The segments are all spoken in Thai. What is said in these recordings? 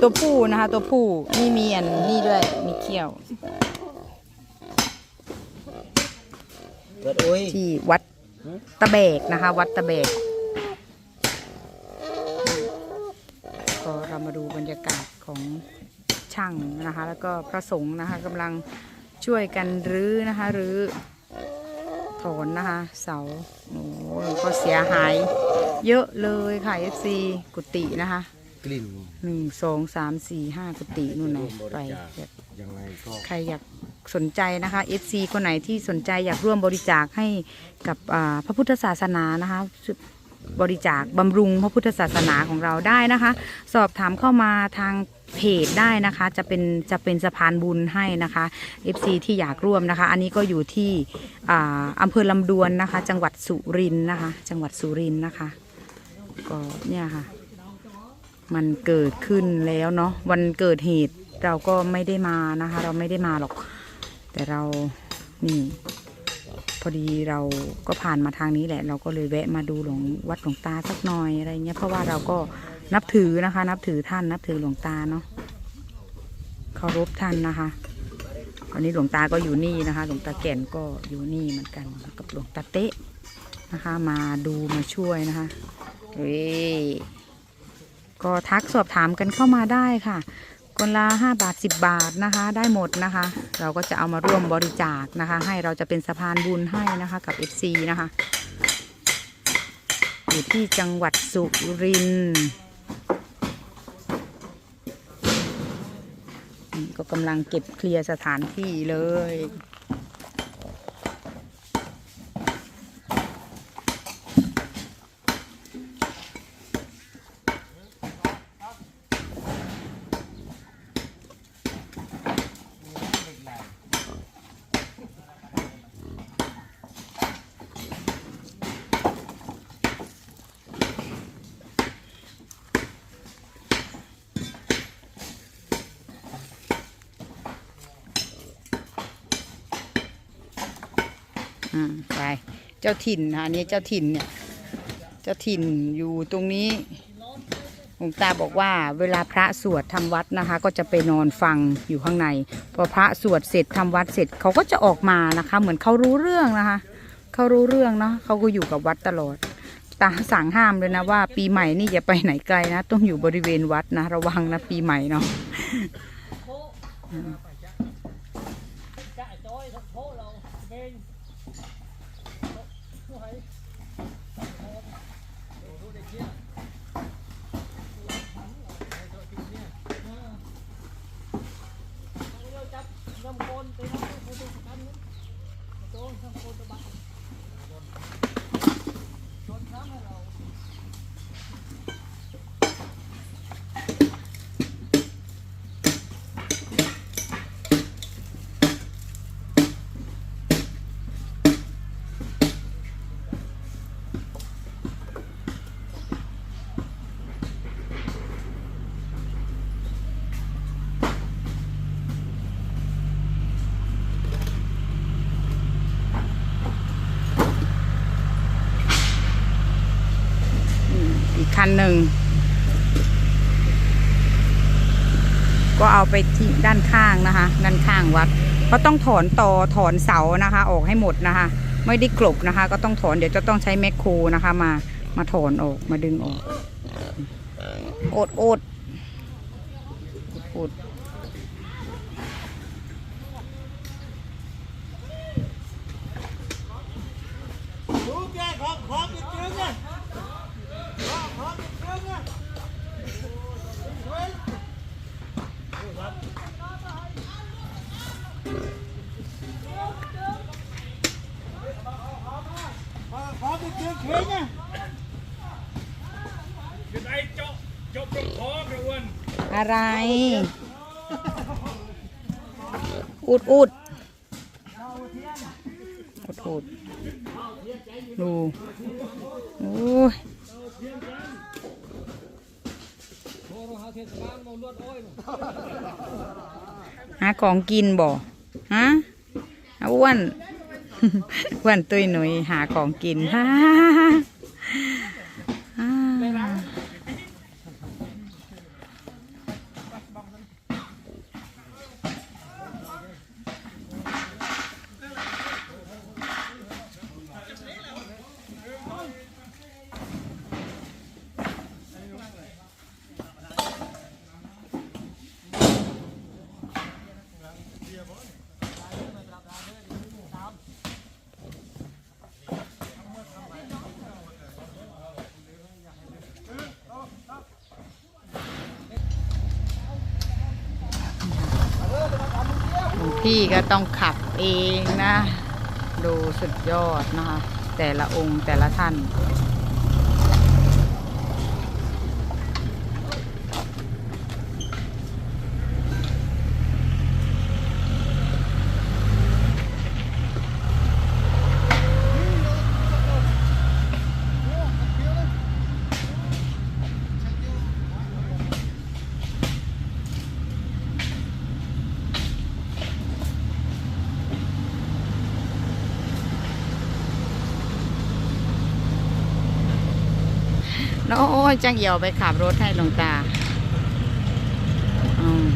ตัวผู้นะคะ ตัวผู้นี่มีอันนี่ด้วยมีเขี้ยว เปิดโอ้ยที่วัดตะเบกนะคะ วัดตะเบกก็เรามาดูบรรยากาศของช่างนะคะ แล้วก็พระสงฆ์นะคะกำลังช่วยกันรื้อนะคะรื้อถอนนะคะ เสาโอ้โหก็เสียหาย เยอะเลยค่ะ FC กุฏินะคะกลิ่นหนึ่งสองสามสี่ห้ากุฏินู่นนะไปแบบยังไงก็ใครอยากสนใจนะคะ FC คนไหนที่สนใจอยากร่วมบริจาคให้กับอ่าพระพุทธศาสนานะคะ บริจาคบำรุงพระพุทธศาสนาของเราได้นะคะ สอบถามเข้ามาทางเพจได้นะคะ จะเป็นจะเป็นสะพานบุญให้นะคะ FC ที่อยากร่วมนะคะ อันนี้ก็อยู่ที่อ่าอำเภอลำดวนนะคะ จังหวัดสุรินทร์นะคะ จังหวัดสุรินทร์นะคะ ก็เนี่ยค่ะ มันเกิดขึ้นแล้วเนาะวันเกิดเหตุเราก็ไม่ได้มานะคะ เราไม่ได้มาหรอก แต่เรานี่พอดีเราก็ผ่านมาทางนี้แหละ เราก็เลยแวะมาดูหลวงวัดหลวงตาสักหน่อยอะไรเงี้ยเพราะว่าเราก็นับถือนะคะ นับถือท่านนับถือหลวงตาเนาะเคารพท่านนะคะตอนนี้หลวงตาก็อยู่นี่นะคะ หลวงตาแก่นก็อยู่นี่เหมือนกันกับหลวงตาเต๊ะนะคะ มาดูมาช่วยนะคะ เฮ้ยก็ทักสอบถามกันเข้ามาได้ค่ะคนละ5บาท10บบาทนะคะ ได้หมดนะคะ เราก็จะเอามาร่วมบริจาคนะคะ ให้เราจะเป็นสะพานบุญให้นะคะกับ FC นะคะอยู่ที่จังหวัดสุรินทร์ก็กำลังเก็บเคลียร์สถานที่เลย อืมไป เจ้าถิ่นนะอันนี้เจ้าถิ่นเนี่ย เจ้าถิ่นอยู่ตรงนี้หลวงตาบอกว่าเวลาพระสวดทำวัดนะคะ ก็จะไปนอนฟังอยู่ข้างใน พอพระสวดเสร็จทำวัดเสร็จเขาก็จะออกมานะคะ เหมือนเขารู้เรื่องนะคะเขารู้เรื่องเนาะเขาก็อยู่กับวัดตลอดตาสั่งห้ามเลยนะว่า ปีใหม่นี่อย่าไปไหนไกลนะ ต้องอยู่บริเวณวัดนะ ระวังนะปีใหม่เนาะ อีกคัน หนึ่ง ก็เอาไปที่ด้านข้างนะคะ ด้านข้างวัด ก็ต้องถอนตอถอนเสานะคะ ออกให้หมดนะคะ ไม่ได้กลบนะคะ ก็ต้องถอนเดี๋ยวจะต้องใช้แมคโครนะคะ มามาถอนออกมาดึงออก โอดโอดโอดแกของของอีกจึงอะของของอีกจึงอะเฮ้ยของของ อีกจึงเข่งอะคือไอ้เจาะเจาะปลอกคอไปอ้วนอะไร อุดอุดอุดอุดดูโอ้ยหาของกินบ่ฮะอาอ้วนอ้ วนตุ้ยหนุ่ยหาของกินฮ่า พี่ก็ต้องขับเองนะ ดูสุดยอดนะคะ แต่ละองค์แต่ละท่าน แล้วโอ้ยจังเหี่ยวไปขับรถให้หลวงตาอืม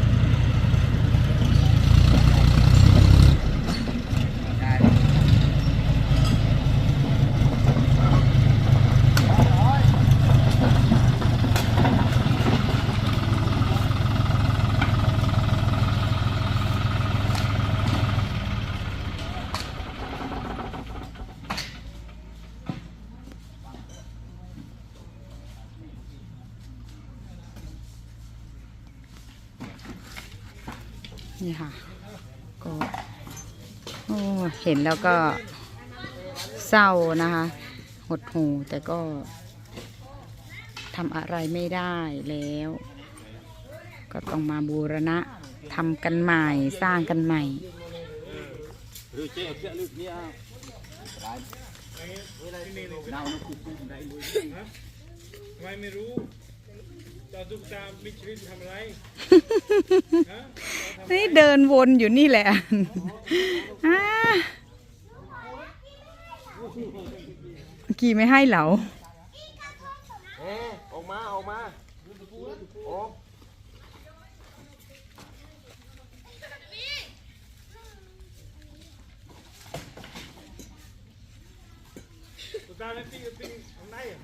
นี่ค่ะก็เห็นแล้วก็เศร้านะคะ หดหูแต่ก็ทำอะไรไม่ได้แล้ว ก็ต้องมาบูรณะทำกันใหม่สร้างกันใหม่ไม่รู้ ตอนตุ๊กตามิชลินทำอะไรฮะนี่เดินวนอยู่นี่แหละอ่ากี่ไม่ให้เหรอเอ๊ะออกมา ออกมาออกตุ๊กตาแล้วปิ้งปิ้งทำไรอะ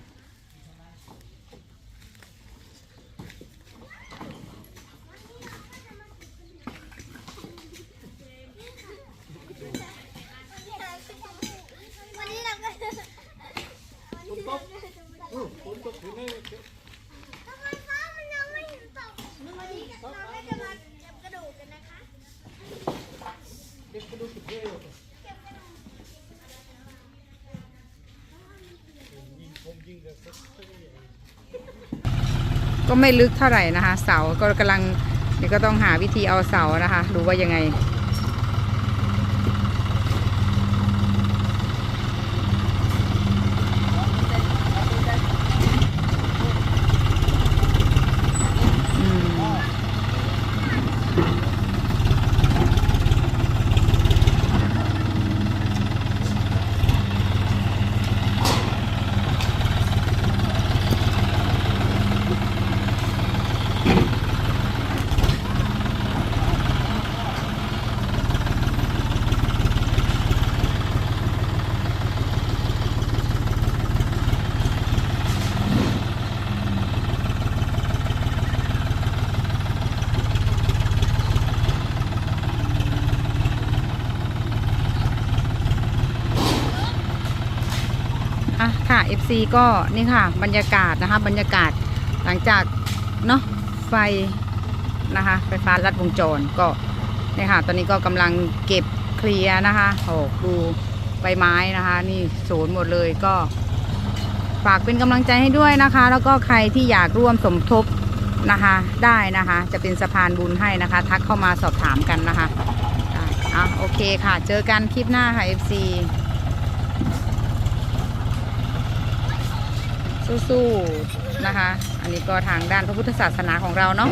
วันนี้เราก็ ฝนตกถึงนี่ ทำไมฟ้ามันยังไม่ตกวันนี้เราก็จะมาเก็บกระดูกกันนะคะ ก็ไม่ลึกเท่าไหร่นะคะ เสาก็กำลังนี่ก็ต้องหาวิธีเอาเสานะคะ ดูว่ายังไง FC ก็นี่ค่ะ บรรยากาศนะคะ บรรยากาศหลังจากเนาะไฟนะคะ ไฟฟ้าลัดวงจรก็นี่ค่ะ ตอนนี้ก็กำลังเก็บเคลียร์นะคะโอ้ดูใบไม้นะคะ นี่โสนหมดเลยก็ ฝากเป็นกำลังใจให้ด้วยนะคะ แล้วก็ใครที่อยากร่วมสมทบนะคะได้นะคะ จะเป็นสะพานบุญให้นะคะ ทักเข้ามาสอบถามกันนะคะอะโอเคค่ะ เจอกันคลิปหน้าค่ะ FC สู้ๆนะคะ อันนี้ก็ทางด้านพระพุทธศาสนาของเราเนาะ